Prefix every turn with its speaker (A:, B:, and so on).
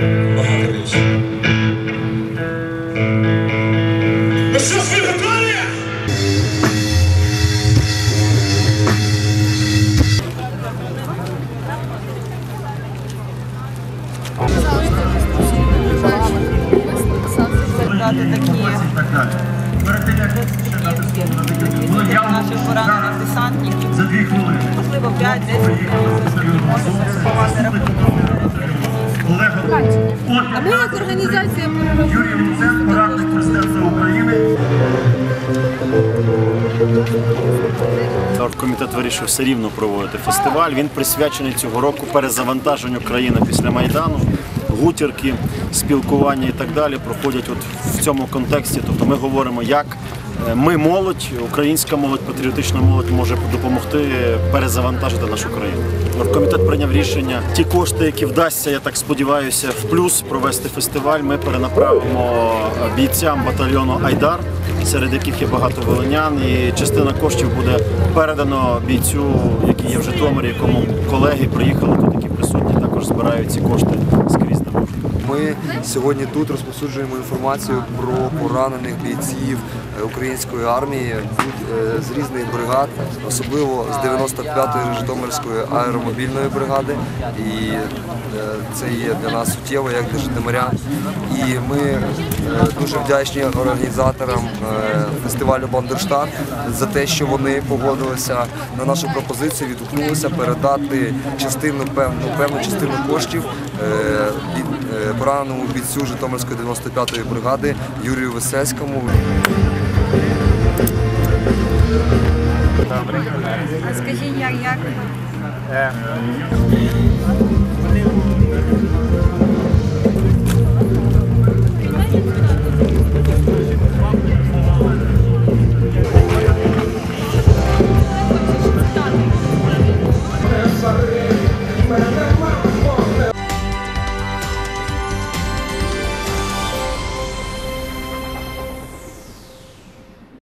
A: багато. Ну що, всі готові?
B: Дати такі наших поранених десантників.
A: За дві хвилини.
B: Можливо, 5-10 хвилин, може перерахувати рахунок.
A: Олег
C: А ми як організація
A: Юрій Луценко, радник президента України.
D: Оргкомітет вирішив все рівно проводити фестиваль. Він присвячений цього року перезавантаженню країни після Майдану, гутірки, спілкування і так далі проходять от в цьому контексті. Тобто ми говоримо, як ми молодь, українська молодь, патріотична молодь може допомогти перезавантажити нашу країну. Оргкомітет прийняв рішення. Ті кошти, які вдасться, я так сподіваюся, в плюс провести фестиваль. Ми перенаправимо бійцям батальйону Айдар серед яких є багато волинян, і частина коштів буде передано бійцю, який є в Житомирі, якому колеги приїхали тут, які присутні, також збирають ці кошти скрізь на.
E: Ми сьогодні тут розповсюджуємо інформацію про поранених бійців е, української армії е, з різних бригад, особливо з 95-ї Житомирської аеромобільної бригади. І е, це є для нас суттєво, як для житомирян. І ми е, дуже вдячні організаторам фестивалю Бандерштат за те, що вони погодилися на нашу пропозицію, відгукнулися передати частину певну певну частину коштів е, пораненому бійцю Житомирської 95-ї бригади Юрію Весельському.
C: iac, iac. É.